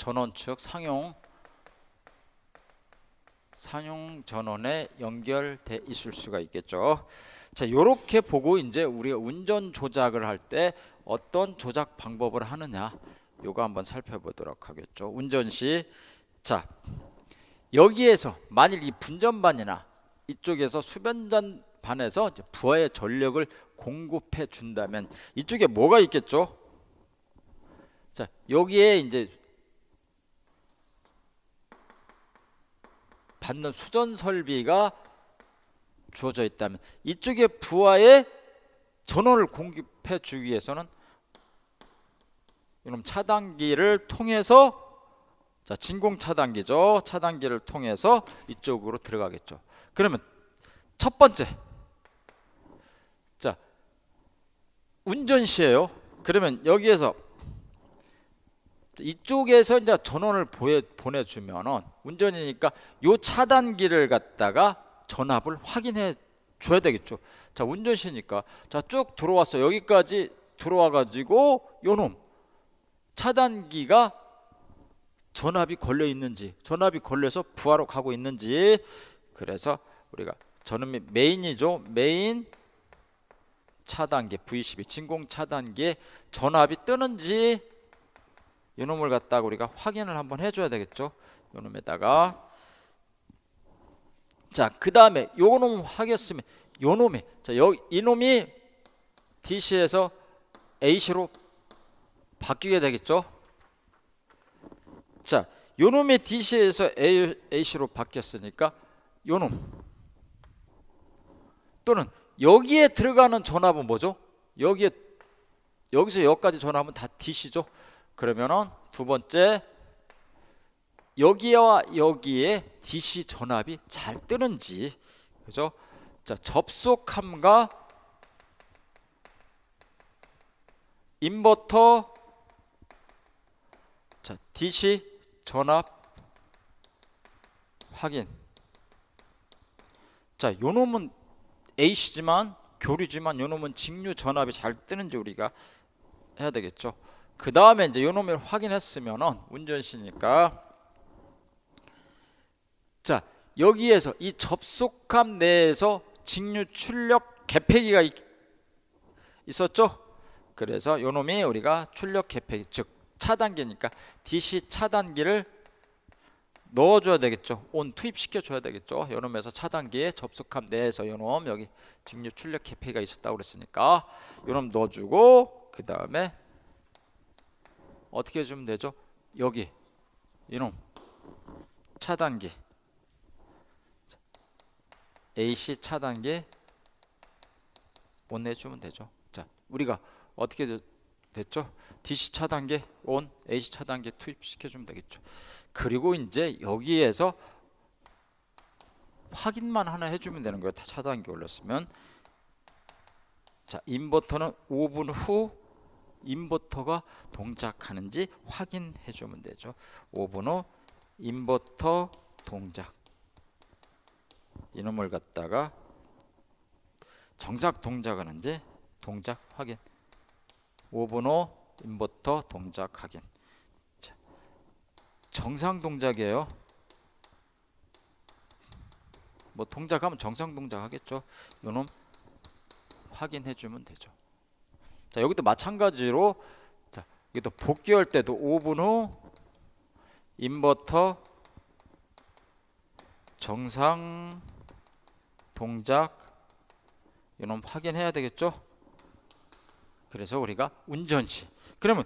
전원 측 상용 상용 전원에 연결돼 있을 수가 있겠죠. 자, 요렇게 보고 이제 우리가 운전 조작을 할 때 어떤 조작 방법을 하느냐 요거 한번 살펴보도록 하겠죠. 운전 시 자, 여기에서 만일 이 분전반이나 이쪽에서 수변전 반에서 부하의 전력을 공급해 준다면 이쪽에 뭐가 있겠죠? 자, 여기에 이제 받는 수전 설비가 주어져 있다면 이쪽에 부하의 전원을 공급해 주기 위해서는 이놈 차단기를 통해서 자 진공 차단기죠. 차단기를 통해서 이쪽으로 들어가겠죠. 그러면 첫 번째. 자 운전 시에요. 그러면 여기에서 이쪽에서 이제 전원을 보내, 보내주면은 운전이니까 요 차단기를 갖다가 전압을 확인해 줘야 되겠죠. 자 운전시니까. 자 쭉 들어왔어 여기까지 들어와 가지고 요놈. 차단기가 전압이 걸려 있는지 전압이 걸려서 부하로 가고 있는지. 그래서 우리가 저는 메인이죠. 메인 차단기 V12 진공 차단기에 전압이 뜨는지 요놈을 갖다가 우리가 확인을 한번 해줘야 되겠죠 요놈에다가 자, 그 다음에 요놈 하겠으면 요놈이 자, 여, 이놈이 DC에서 AC로 바뀌게 되겠죠. 자, 요놈이 DC에서 A, AC로 바뀌었으니까 요놈 또는 여기에 들어가는 전압은 뭐죠? 여기에 여기서 여기까지 전압은 다 DC죠. 그러면은 두 번째 여기와 여기에 DC 전압이 잘 뜨는지 그죠? 자 접속함과 인버터 자 DC 전압 확인 자 요놈은 AC지만 교류지만 요놈은 직류 전압이 잘 뜨는지 우리가 해야 되겠죠 그 다음에 이제 요놈을 확인했으면은 운전시니까 자 여기에서 이 접속함 내에서 직류 출력 개폐기가 있, 있었죠. 그래서 요놈이 우리가 출력 개폐기 즉 차단기니까 DC 차단기를 넣어줘야 되겠죠. 온 투입시켜 줘야 되겠죠. 요놈에서 차단기에 접속함 내에서 요놈 여기 직류 출력 개폐기가 있었다고 그랬으니까 요놈 넣어주고 그 다음에 어떻게 해주면 되죠? 여기 이놈 차단기 AC 차단계 온 내주면 되죠. 자, 우리가 어떻게 되- 됐죠? DC 차단계 온, AC 차단계 투입시켜 주면 되겠죠. 그리고 이제 여기에서 확인만 하나 해주면 되는 거예요. 다 차단기 올렸으면 자, 인버터는 5분 후 인버터가 동작하는지 확인해 주면 되죠. 5분 후 인버터 동작. 이놈을 갖다가 정작 동작하는지 동작 확인. 5분 후 인버터 동작 확인. 자, 정상 동작이에요. 뭐 동작하면 정상 동작 하겠죠. 요놈 확인해 주면 되죠 자 여기도 마찬가지로 자 여기도 복귀할 때도 5분 후 인버터 정상 동작 이놈 확인해야 되겠죠? 그래서 우리가 운전 시 그러면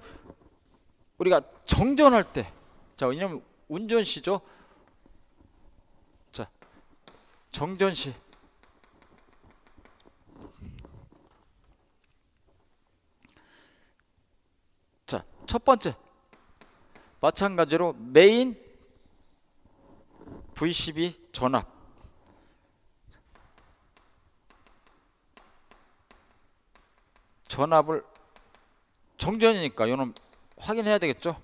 우리가 정전할 때 자, 왜냐면 운전 시죠. 자, 정전 시 자, 첫 번째 마찬가지로 메인 V12 전압 전압을 정전이니까 이놈 확인해야 되겠죠.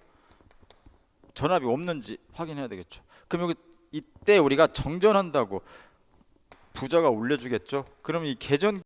전압이 없는지 확인해야 되겠죠. 그럼 여기 이때 우리가 정전한다고 부자가 올려주겠죠. 그럼 이 계전